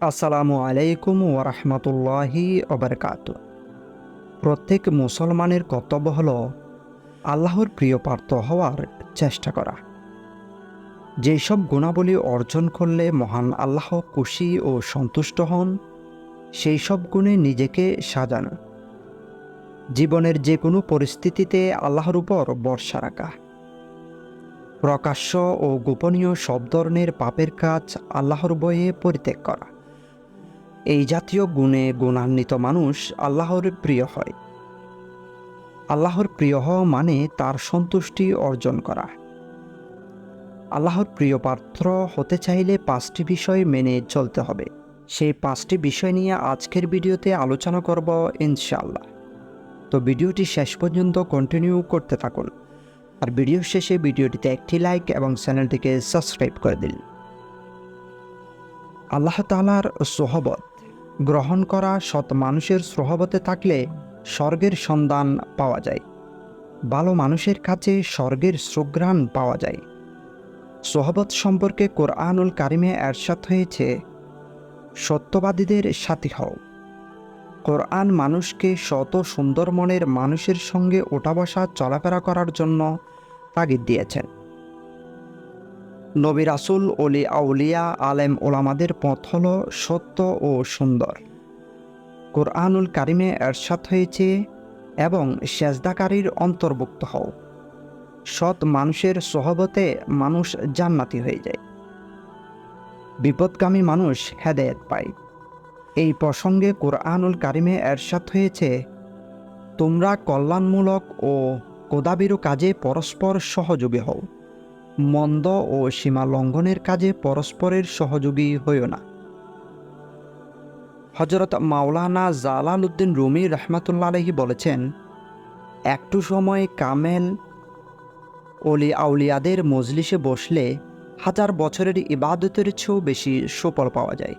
আসসালামু আলাইকুম ওরহমতুল্লাহি ওবরকাত প্রত্যেক মুসলমানের কর্তব্য হল আল্লাহর প্রিয় পার্থ হওয়ার চেষ্টা করা। যেসব গুণাবলী অর্জন করলে মহান আল্লাহ খুশি ও সন্তুষ্ট হন সেই সব গুণে নিজেকে সাজানো। জীবনের যে কোনো পরিস্থিতিতে আল্লাহর উপর ভরসা রাখা। প্রকাশ্য ও গোপনীয় সব ধরনের পাপের কাজ আল্লাহর বয়ে পরিত্যাগ করা। এই জাতীয় গুণে গুণান্বিত মানুষ আল্লাহর প্রিয় হয়। আল্লাহর প্রিয় হওয়া মানে তার সন্তুষ্টি অর্জন করা। আল্লাহর প্রিয় পাত্র হতে চাইলে পাঁচটি বিষয় মেনে চলতে হবে। সেই পাঁচটি বিষয় নিয়ে আজকের ভিডিওতে আলোচনা করব ইনশাআল্লাহ। তো ভিডিওটি শেষ পর্যন্ত কন্টিনিউ করতে থাকুন। আর ভিডিও শেষে ভিডিওটিতে একটি লাইক এবং চ্যানেলটিকে সাবস্ক্রাইব করে দিন। আল্লাহ তালার সোহবত গ্রহণ করা সৎ মানুষের সোহবতে থাকলে স্বর্গের সন্ধান পাওয়া যায়। ভালো মানুষের কাছে স্বর্গের সুগ্রাণ পাওয়া যায়। সোহবত সম্পর্কে কোরআনুল কারিমে এরশাদ হয়েছে, সত্যবাদীদের সাথী হও। কোরআন মানুষকে শত সুন্দর মনের মানুষের সঙ্গে ওঠা বসা চলাফেরা করার জন্য তাগিদ দিয়েছেন। নবী রাসুল অলি আউলিয়া, আলেম ওলামাদের পথ হল সত্য ও সুন্দর। কোরআনুল কারিমে এরশাদ হয়েছে এবং সেজদাকারীর অন্তর্ভুক্ত হও। সৎ মানুষের সহবতে মানুষ জান্নাতি হয়ে যায়। বিপদগামী মানুষ হেদায়েত পায়। এই প্রসঙ্গে কোরআনুল কারিমে এরশাদ হয়েছে, তোমরা কল্যাণমূলক ও কোদাবিরু কাজে পরস্পর সহযোগী হও। মন্দ ও সীমা লঙ্ঘনের কাজে পরস্পরের সহযোগী হইও না। হজরত মাওলানা জালাল উদ্দিন রুমি রহমাতুল্লা আলহি বলেছেন, একটু সময় কামেল অলি আউলিয়াদের মজলিসে বসলে হাজার বছরের ইবাদতের চেয়েও বেশি সুফল পাওয়া যায়।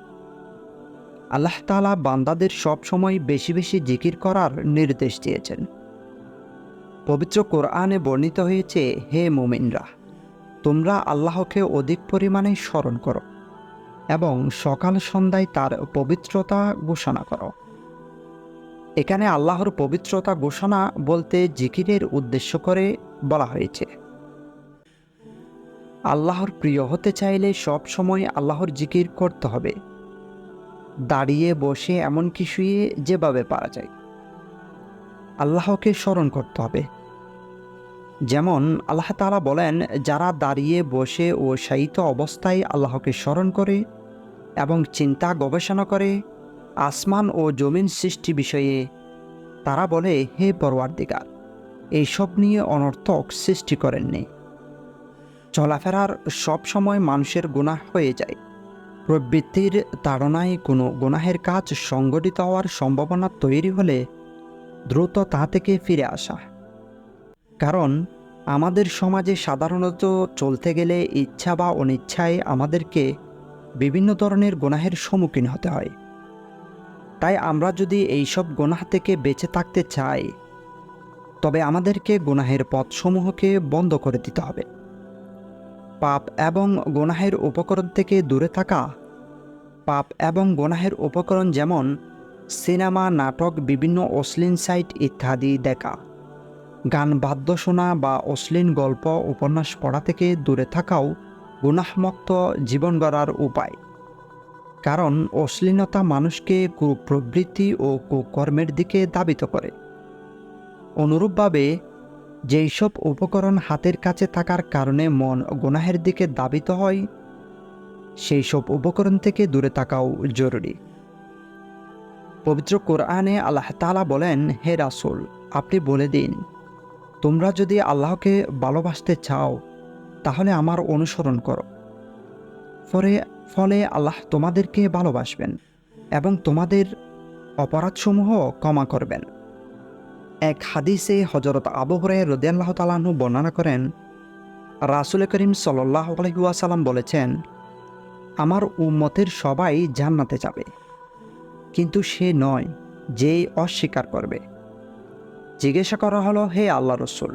আল্লাহ তালা বান্দাদের সব সময় বেশি বেশি জিকির করার নির্দেশ দিয়েছেন। পবিত্র কোরআনে বর্ণিত হয়েছে, হে মোমিনরা তোমরা আল্লাহকে অধিক পরিমাণে স্মরণ করো এবং সকাল সন্ধ্যায় তার পবিত্রতা ঘোষণা করো। এখানে আল্লাহর পবিত্রতা ঘোষণা বলতে জিকিরের উদ্দেশ্য করে বলা হয়েছে। আল্লাহর প্রিয় হতে চাইলে সব সময় আল্লাহর জিকির করতে হবে। দাঁড়িয়ে বসে এমনকি শুয়ে যেভাবে পারা যায়। আল্লাহকে স্মরণ করতে হবে। যেমন আল্লাহ তালা বলেন, যারা দাঁড়িয়ে বসে ও শায়িত অবস্থায় আল্লাহকে স্মরণ করে এবং চিন্তা গবেষণা করে আসমান ও জমিন সৃষ্টি বিষয়ে, তারা বলে, হে পরওয়ার্দিগার এইসব নিয়ে অনর্থক সৃষ্টি করেননি। চলাফেরার সব সময় মানুষের গুনাহ হয়ে যায়। প্রবৃত্তির তাড়নায় কোনো গুনাহের কাজ সংগঠিত হওয়ার সম্ভাবনা তৈরি হলে দ্রুত তা থেকে ফিরে আসা কারণ আমাদের সমাজে সাধারণত চলতে গেলে ইচ্ছা বা অনিচ্ছায় আমাদেরকে বিভিন্ন ধরনের গুনাহের সম্মুখীন হতে হয়। তাই আমরা যদি এইসব গুনাহ থেকে বেঁচে থাকতে চাই, তবে আমাদেরকে গুনাহের পথসমূহকে বন্ধ করে দিতে হবে। পাপ এবং গোনাহের উপকরণ থেকে দূরে থাকা, পাপ এবং গোনাহের উপকরণ যেমন সিনেমা, নাটক, বিভিন্ন অশ্লীল সাইট ইত্যাদি দেখা। গান, বাদ্য শোনা বা অশ্লীল গল্প, উপন্যাস পড়া থেকে দূরে থাকাও গুনাহমুক্ত জীবন গড়ার উপায়। কারণ অশ্লীলতা মানুষকে কুপ্রবৃত্তি ও কুকর্মের দিকে দাবিত করে। অনুরূপভাবে যেই সব উপকরণ হাতের কাছে থাকার কারণে মন গুনাহের দিকে দাবিত হয় সেই সব উপকরণ থেকে দূরে থাকাও জরুরি। পবিত্র কোরআনে আল্লাহ তালা বলেন, হে রাসুল, আপনি বলে দিন তোমরা যদি আল্লাহকে ভালোবাসতে চাও, তাহলে আমার অনুসরণ করো। ফলে ফলে আল্লাহ তোমাদেরকে ভালোবাসবেন এবং তোমাদের অপরাধসমূহ ক্ষমা করবেন। এক হাদিসে হজরত আবু হরে রদিয়াল্লাহ তালাহু বর্ণনা করেন, রাসুল করিম সাল্লাহ আলহিউসালাম বলেছেন, আমার উম্মতের সবাই জান্নাতে যাবে, কিন্তু সে নয় যে অস্বীকার করবে। জিজ্ঞাসা করা হলো, হে আল্লাহ রসুল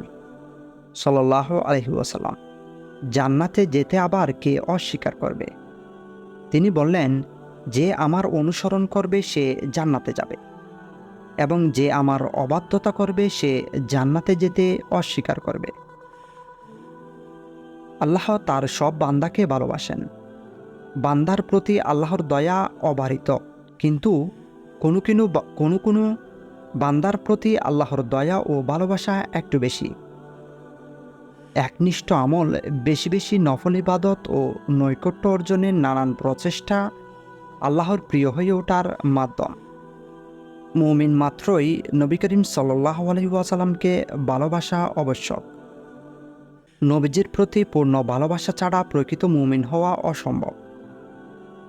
সাল্লাহ আলহিউসালাম জান্নাতে যেতে আবার কে অস্বীকার করবে? তিনি বললেন, যে আমার অনুসরণ করবে, সে জান্নাতে যাবে, এবং যে আমার অবাধ্যতা করবে, সে জান্নাতে যেতে অস্বীকার করবে। আল্লাহ তার সব বান্দাকে ভালোবাসেন। বান্দার প্রতি আল্লাহর দয়া অবারিত, কিন্তু কোনো কোনো কোনো কোনো বান্দার প্রতি আল্লাহর দয়া ও ভালোবাসা একটু বেশি। একনিষ্ঠ আমল, বেশি বেশি নফল ইবাদত ও নৈকট্য অর্জনের নানান প্রচেষ্টা আল্লাহর প্রিয় হয়ে ওঠার মাধ্যম। মুমিন মাত্রই নবী করিম সাল্লাহ আলহিউসালামকে ভালোবাসা আবশ্যক। নবীজির প্রতি পূর্ণ ভালোবাসা ছাড়া প্রকৃত মুমিন হওয়া অসম্ভব।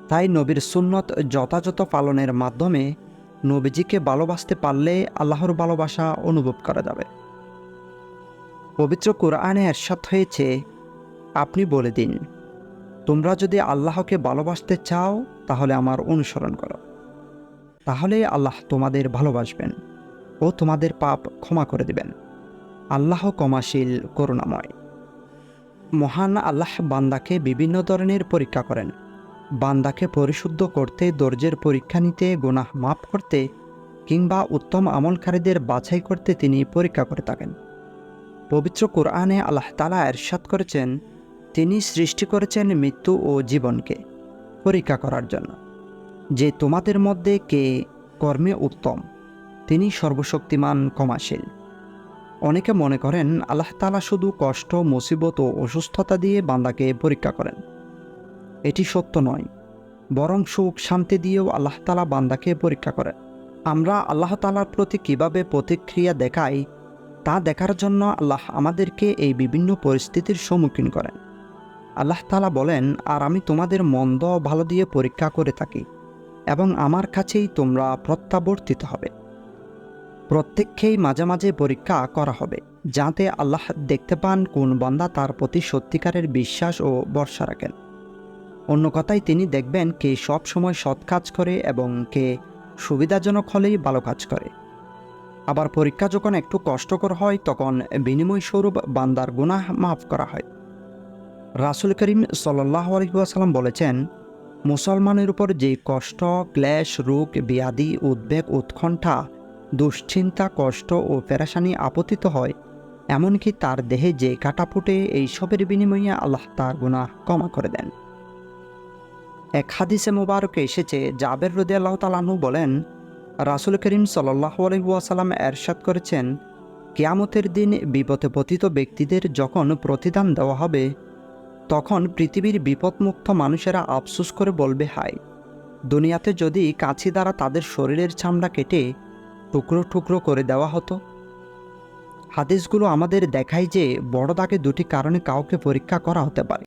তাই নবীর সুন্নত যথাযথ পালনের মাধ্যমে নবীজিকে ভালোবাসতে পারলে আল্লাহর ভালোবাসা অনুভব করা যাবে। পবিত্র কোরআনে এরশাদ হয়েছে, আপনি বলে দিন, তোমরা যদি আল্লাহকে ভালোবাসতে চাও, তাহলে আমার অনুসরণ করো। তাহলে আল্লাহ তোমাদের ভালোবাসবেন ও তোমাদের পাপ ক্ষমা করে দিবেন। আল্লাহ ক্ষমাশীল, করুণাময়। মহান আল্লাহ বান্দাকে বিভিন্ন ধরনের পরীক্ষা করেন। বান্দাকে পরিশুদ্ধ করতে, দর্জের পরীক্ষা নিতে, গুনাহ মাফ করতে কিংবা উত্তম আমলকারীদের বাছাই করতে তিনি পরীক্ষা করে থাকেন। পবিত্র কোরআনে আল্লাহ তালা এরশাদ করেছেন, তিনি সৃষ্টি করেছেন মৃত্যু ও জীবনকে পরীক্ষা করার জন্য। যে তোমাদের মধ্যে কে কর্মে উত্তম, তিনি সর্বশক্তিমান, ক্ষমাশীল। অনেকে মনে করেন, আল্লাহ তালা শুধু কষ্ট, মুসিবত ও অসুস্থতা দিয়ে বান্দাকে পরীক্ষা করেন। এটি সত্য নয়, বরং সুখ শান্তি দিয়েও আল্লাহ তালা বান্দাকে পরীক্ষা করেন আমরা আল্লাহ তালার প্রতি কীভাবে প্রতিক্রিয়া দেখাই, তা দেখার জন্য আল্লাহ আমাদেরকে এই বিভিন্ন পরিস্থিতির সম্মুখীন করেন। আল্লাহ তালা বলেন, আর আমি তোমাদের মন্দ ভালো দিয়ে পরীক্ষা করে থাকি, এবং আমার কাছেই তোমরা প্রত্যাবর্তিত হবে। প্রত্যেককেই মাঝে মাঝে পরীক্ষা করা হবে, যাতে আল্লাহ দেখতে পান কোন বান্দা তার প্রতি সত্যিকারের বিশ্বাস ও ভরসা রাখেন। অন্য কথায় তিনি দেখবেন কে সব সময় সৎ কাজ করে এবং কে সুবিধাজনক হলেই ভালো কাজ করে। আবার পরীক্ষা যখন একটু কষ্টকর হয়, তখন বিনিময় স্বরূপ বান্দার গুনাহ মাফ করা হয়। রাসুল করিম সাল্লাহ আলহিহাসাল্লাম বলেছেন, মুসলমানের উপর যে কষ্ট, ক্লেশ, রোগ, ব্যাধি, উদ্বেগ, উৎকণ্ঠা, দুশ্চিন্তা, কষ্ট ও পেরাশানি আপতিত হয়, এমনকি তার দেহে যে কাটা ফুটে, এইসবের বিনিময়ে আল্লাহ তার গুনাহ ক্ষমা করে দেন। এক হাদিসে মোবারকে এসেছে, জাবের রদি আল্লাহ তালাহু বলেন, রাসুল করিম সাল্লাহ আলহিহাসাল্লাম এরশাদ করেছেন, কেয়ামতের দিন বিপদে পতিত ব্যক্তিদের যখন প্রতিদান দেওয়া হবে, তখন পৃথিবীর বিপদমুক্ত মানুষেরা আফসোস করে বলবে, হায়! দুনিয়াতে যদি কাছি দ্বারা তাদের শরীরের চামড়া কেটে টুকরো টুকরো করে দেওয়া হতো? হাদিসগুলো আমাদের দেখায় যে বড় দাগে দুটি কারণে কাউকে পরীক্ষা করা হতে পারে।